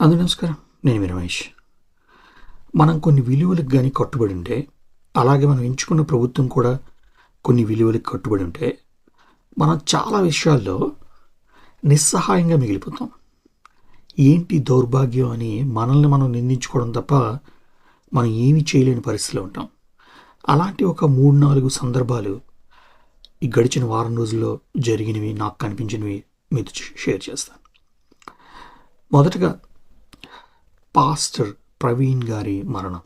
అందరూ నమస్కారం. నేను మీ రమేష్. మనం కొన్ని విలువలకు కానీ కట్టుబడి ఉంటే అలాగే మనం ఎంచుకున్న ప్రభుత్వం కూడా కొన్ని విలువలకు కట్టుబడి ఉంటే మనం చాలా విషయాల్లో నిస్సహాయంగా మిగిలిపోతాం. ఏంటి దౌర్భాగ్యం అని మనల్ని మనం నిందించుకోవడం తప్ప మనం ఏమీ చేయలేని పరిస్థితిలో ఉంటాం. అలాంటి ఒక మూడు నాలుగు సందర్భాలు ఈ గడిచిన వారం రోజుల్లో జరిగినవి నాకు కనిపించినవి మీతో షేర్ చేస్తాను. మొదటగా పాస్టర్ ప్రవీణ్ గారి మరణం.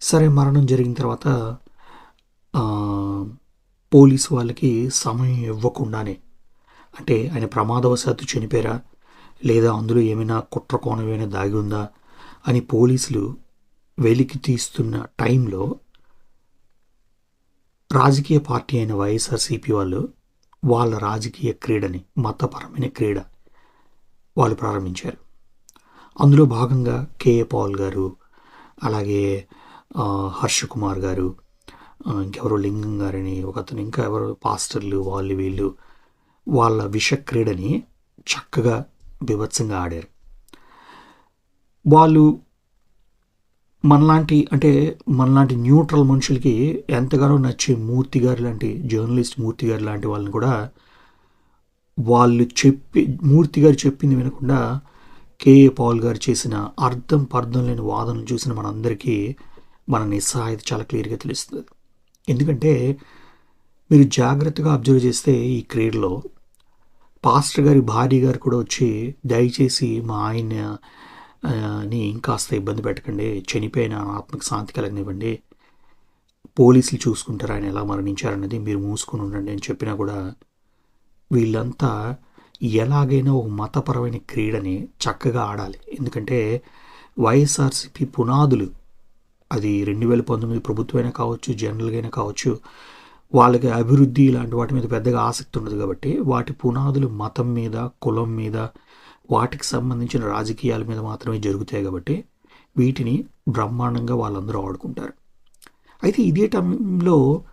సరే మరణం జరిగిన తర్వాత పోలీసు వాళ్ళకి సమయం ఇవ్వకుండానే అంటే ఆయన ప్రమాదవశాత్తు చనిపోయారా లేదా అందులో ఏమైనా కుట్ర కోణం ఏమైనా దాగి ఉందా అని పోలీసులు వెలికి తీస్తున్న టైంలో రాజకీయ పార్టీ అయిన వైఎస్ఆర్సీపీ వాళ్ళు వాళ్ళ రాజకీయ క్రీడని మతపరమైన క్రీడ వాళ్ళు ప్రారంభించారు. అందులో భాగంగా కేఏ పాల్ గారు అలాగే హర్ష కుమార్ గారు ఇంకెవరో లింగం గారని ఒక అతను ఇంకా ఎవరు పాస్టర్లు వాళ్ళు వీళ్ళు వాళ్ళ విష క్రీడని చక్కగా బీభత్సంగా ఆడారు. వాళ్ళు మనలాంటి అంటే మనలాంటి న్యూట్రల్ మనుషులకి ఎంతగానో నచ్చే మూర్తి గారు లాంటి జర్నలిస్ట్ మూర్తి గారు లాంటి వాళ్ళని కూడా వాళ్ళు చెప్పి మూర్తి గారు చెప్పింది వినకుండా కేఏ పాల్ గారు చేసిన అర్థం పర్థం లేని వాదనలు చూసిన మనందరికీ మన నిస్సహాయత చాలా క్లియర్గా తెలుస్తుంది. ఎందుకంటే మీరు జాగ్రత్తగా అబ్జర్వ్ చేస్తే ఈ క్రీడలో పాస్టర్ గారి భార్య గారు కూడా వచ్చి దయచేసి మా ఆయన ని ఇంకాస్త ఇబ్బంది పెట్టకండి. చనిపోయిన ఆత్మక ఆత్మకు శాంతి కలగనివ్వండి. పోలీసులు చూసుకుంటారు ఆయన ఎలా మరణించారన్నది మీరు మూసుకొని ఉండండి అని చెప్పినా కూడా వీళ్ళంతా ఎలాగైనా ఒక మతపరమైన క్రీడని చక్కగా ఆడాలి. ఎందుకంటే వైఎస్ఆర్సిపి పునాదులు అది రెండు వేల పంతొమ్మిది ప్రభుత్వమైనా కావచ్చు జనరల్గా అయినా కావచ్చు వాళ్ళకి అభివృద్ధి ఇలాంటి వాటి మీద పెద్దగా ఆసక్తి ఉండదు కాబట్టి వాటి పునాదులు మతం మీద కులం మీద వాటికి సంబంధించిన రాజకీయాల మీద మాత్రమే జరుగుతాయి కాబట్టి వీటిని బ్రహ్మాండంగా వాళ్ళందరూ ఆడుకుంటారు. అయితే ఇదే టైంలో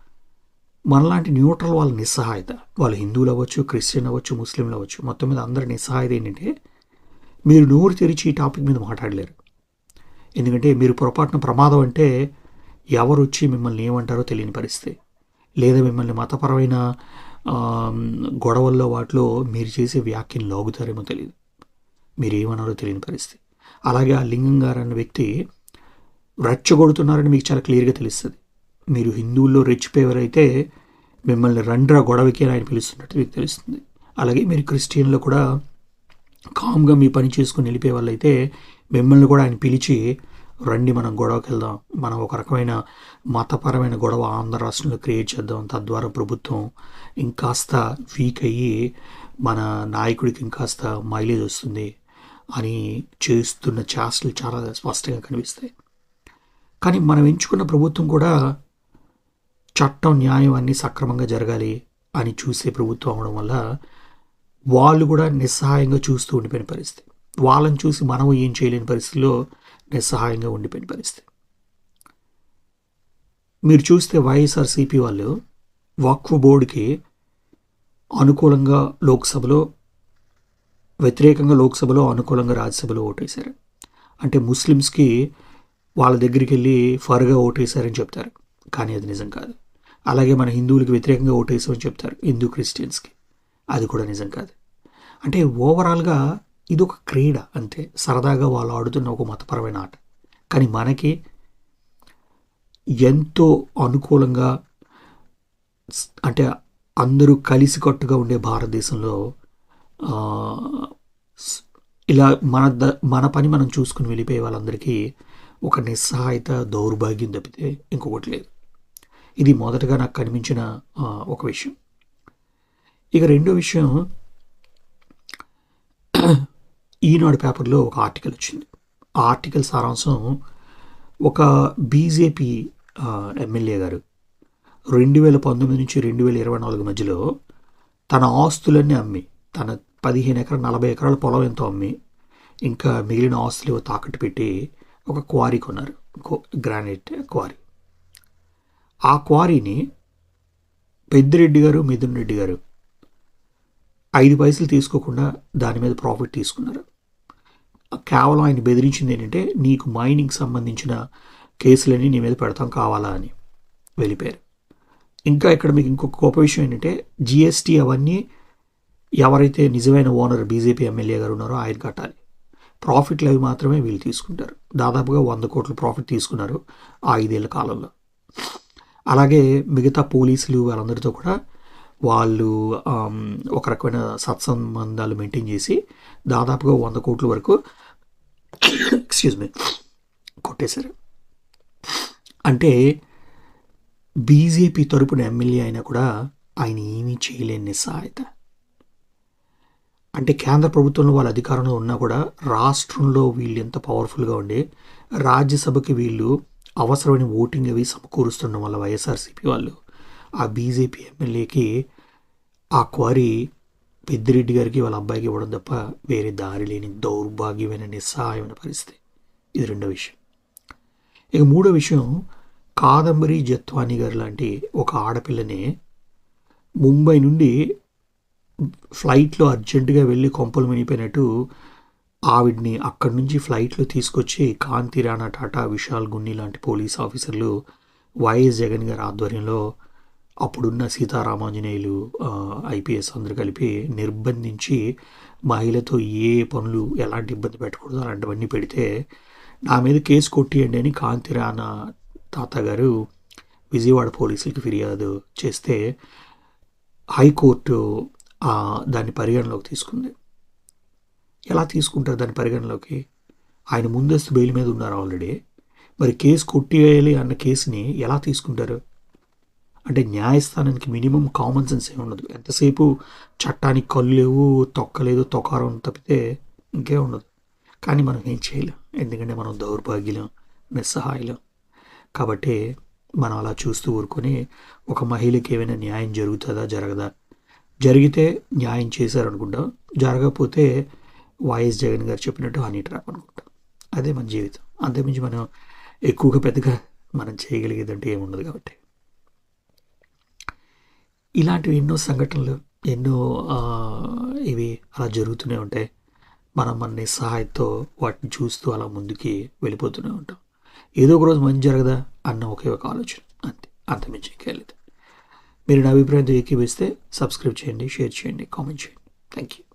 మనలాంటి న్యూట్రల్ వాళ్ళ నిస్సహాయత. వాళ్ళు హిందువులు అవ్వచ్చు క్రిస్టియన్ అవ్వచ్చు ముస్లింలు అవ్వచ్చు మొత్తం మీద అందరి నిస్సహాయత ఏంటంటే మీరు నోరు తెరిచి ఈ టాపిక్ మీద మాట్లాడలేరు. ఎందుకంటే మీరు పొరపాటున ప్రమాదం అంటే ఎవరు వచ్చి మిమ్మల్ని ఏమంటారో తెలియని పరిస్థితి. లేదా మిమ్మల్ని మతపరమైన గొడవల్లో వాటిలో మీరు చేసే వ్యాఖ్యను లాగుతారేమో తెలియదు మీరు ఏమన్నారో తెలియని పరిస్థితి. అలాగే ఆ లింగం గారు అన్న వ్యక్తి రెచ్చగొడుతున్నారని మీకు చాలా క్లియర్గా తెలుస్తుంది. మీరు హిందువుల్లో రెచ్చిపోయేవారైతే మిమ్మల్ని రండ్రా గొడవకి అని ఆయన పిలుస్తున్నట్టు మీకు తెలుస్తుంది. అలాగే మీరు క్రిస్టియన్లో కూడా కామ్గా మీ పని చేసుకుని వెళ్ళిపోయే వాళ్ళైతే మిమ్మల్ని కూడా ఆయన పిలిచి రండి మనం గొడవకి వెళ్దాం. మనం ఒక రకమైన మతపరమైన గొడవ ఆంధ్ర రాష్ట్రంలో క్రియేట్ చేద్దాం. తద్వారా ప్రభుత్వం ఇంకాస్త వీక్ అయ్యి మన నాయకుడికి ఇంకాస్త మైలేజ్ వస్తుంది అని చేస్తున్న చేష్టలు చాలా స్పష్టంగా కనిపిస్తాయి. కానీ మనం ఎంచుకున్న ప్రభుత్వం కూడా చట్టం న్యాయం అన్నీ సక్రమంగా జరగాలి అని చూసే ప్రభుత్వం అవడం వల్ల వాళ్ళు కూడా నిస్సహాయంగా చూస్తూ ఉండిపోయిన పరిస్థితి. వాళ్ళని చూసి మనం ఏం చేయలేని పరిస్థితిలో నిస్సహాయంగా ఉండిపోయిన పరిస్థితి. మీరు చూస్తే వైఎస్ఆర్సీపీ వాళ్ళు వక్ఫ్ బోర్డుకి అనుకూలంగా లోక్సభలో వ్యతిరేకంగా లోక్సభలో అనుకూలంగా రాజ్యసభలో ఓటేశారు. అంటే ముస్లిమ్స్కి వాళ్ళ దగ్గరికి వెళ్ళి ఫర్గా ఓటేశారని చెప్తారు. కానీ అది నిజం కాదు. అలాగే మన హిందువులకి వ్యతిరేకంగా ఓటేసామని చెప్తారు హిందూ క్రిస్టియన్స్కి. అది కూడా నిజం కాదు. అంటే ఓవరాల్గా ఇది ఒక క్రీడ అంతే. సరదాగా వాళ్ళు ఆడుతున్న ఒక మతపరమైన ఆట. కానీ మనకి ఎంతో అనుకూలంగా అంటే అందరూ కలిసికట్టుగా ఉండే భారతదేశంలో ఇలా మన ద మన పని మనం చూసుకుని వెళ్ళిపోయే వాళ్ళందరికీ ఒక నిస్సహాయత దౌర్భాగ్యం తప్పితే ఇంకొకటి లేదు. ఇది మొదటగా నాకు కనిపించిన ఒక విషయం. ఇక రెండో విషయం ఈనాడు పేపర్లో ఒక ఆర్టికల్ వచ్చింది. ఆ ఆర్టికల్ సారాంశం ఒక బీజేపీ ఎమ్మెల్యే గారు రెండు వేల పంతొమ్మిది నుంచి రెండు వేల ఇరవై నాలుగు మధ్యలో తన ఆస్తులన్నీ అమ్మి తన పదిహేను ఎకరాల నలభై ఎకరాల పొలం ఎంతో అమ్మి ఇంకా మిగిలిన ఆస్తులు తాకట్టు పెట్టి ఒక క్వారీ కొన్నారు. Granite quarry. ఆ క్వారీని పెద్దిరెడ్డి గారు మిథున్ రెడ్డి గారు ఐదు పైసలు తీసుకోకుండా దాని మీద ప్రాఫిట్ తీసుకున్నారు. కేవలం ఆయన బెదిరించింది ఏంటంటే నీకు మైనింగ్ సంబంధించిన కేసులన్నీ నీ మీద పెడతాం కావాలా అని వెళ్ళిపోయారు. ఇంకా ఇక్కడ మీకు ఇంకొక గొప్ప విషయం ఏంటంటే జిఎస్టీ అవన్నీ ఎవరైతే నిజమైన ఓనర్ బీజేపీ ఎమ్మెల్యే గారు ఉన్నారో ఆయన కట్టాలి. ప్రాఫిట్లు అవి మాత్రమే వీళ్ళు తీసుకుంటారు. దాదాపుగా వంద కోట్ల ప్రాఫిట్ తీసుకున్నారు ఆ ఐదేళ్ళ కాలంలో. అలాగే మిగతా పోలీసులు వాళ్ళందరితో కూడా వాళ్ళు ఒక రకమైన సత్సంబంధాలు మెయింటైన్ చేసి దాదాపుగా వంద కోట్ల వరకు ఎక్స్క్యూజ్ మీ కొట్టేశారు. అంటే బీజేపీ తరపున ఎమ్మెల్యే అయినా కూడా ఆయన ఏమీ చేయలేని నిస్సహాయత అంటే కేంద్ర ప్రభుత్వంలో వాళ్ళ అధికారంలో ఉన్నా కూడా రాష్ట్రంలో వీళ్ళు ఎంత పవర్ఫుల్గా ఉండి రాజ్యసభకి వీళ్ళు అవసరమైన ఓటింగ్ అవి సమకూరుస్తుండడం వల్ల వైఎస్ఆర్సీపీ వాళ్ళు ఆ బీజేపీ ఎమ్మెల్యేకి ఆ క్వారీ పెద్దిరెడ్డి గారికి వాళ్ళ అబ్బాయికి ఇవ్వడం తప్ప వేరే దారి లేని దౌర్భాగ్యమైన నిస్సహాయమైన పరిస్థితి. ఇది రెండో విషయం. ఇక మూడో విషయం కాదంబరి జత్వాని గారు లాంటి ఒక ఆడపిల్లని ముంబై నుండి ఫ్లైట్లో అర్జెంటుగా వెళ్ళి కొంపలు మునిగిపోయినట్టు ఆవిడ్ని అక్కడి నుంచి ఫ్లైట్లో తీసుకొచ్చి కాంతి రాణా టాటా విశాల్ గున్ని లాంటి పోలీస్ ఆఫీసర్లు వైఎస్ జగన్ గారి ఆధ్వర్యంలో అప్పుడున్న సీతారామాంజనేయులు ఐపీఎస్ అందరూ కలిపి నిర్బంధించి మహిళతో ఏ పనులు ఎలాంటి ఇబ్బంది పెట్టకూడదు అలాంటివన్నీ పెడితే నా మీద కేసు కొట్టియండి అని కాంతి రాణా తాత గారు విజయవాడ పోలీసులకి ఫిర్యాదు చేస్తే హైకోర్టు దాన్ని పరిగణలోకి తీసుకుంది. ఎలా తీసుకుంటారు దాని పరిగణలోకి? ఆయన ముందస్తు బెయిల్ మీద ఉన్నారు ఆల్రెడీ. మరి కేసు కొట్టివేయాలి అన్న కేసుని ఎలా తీసుకుంటారు? అంటే న్యాయస్థానానికి మినిమం కామన్ సెన్స్ ఏమి ఉండదు. ఎంతసేపు చట్టానికి కళ్ళు లేవు తొక్కలేదు తొకారం తప్పితే ఇంకే ఉండదు. కానీ మనం ఏం చేయలేం. ఎందుకంటే మనం దౌర్భాగ్యం నిస్సహాయులం. కాబట్టి మనం అలా చూస్తూ ఊరుకొని ఒక మహిళకి ఏమైనా న్యాయం జరుగుతుందా జరగదా? జరిగితే న్యాయం చేశారనుకుంటాం. జరగకపోతే వైఎస్ జగన్ గారు చెప్పినట్టు హనీ ట్రాప్ అనుకుంటాం. అదే మన జీవితం. అంతకుమించి మనం ఎక్కువగా పెద్దగా మనం చేయగలిగేదంటే ఏముండదు కాబట్టి. ఇలాంటివి ఎన్నో సంఘటనలు ఎన్నో ఇవి అలా జరుగుతూనే ఉంటాయి. మనం మన సహాయంతో వాటిని చూస్తూ అలా ముందుకి వెళ్ళిపోతూనే ఉంటాం. ఏదో ఒక రోజు మంచి జరగదా అన్న ఒకే ఒక ఆలోచన. అంతే. అంతమించి ఇంకేలేదు మీరు నా అభిప్రాయంతో ఏకీవిస్తే సబ్స్క్రైబ్ చేయండి షేర్ చేయండి కామెంట్ చేయండి. Thank you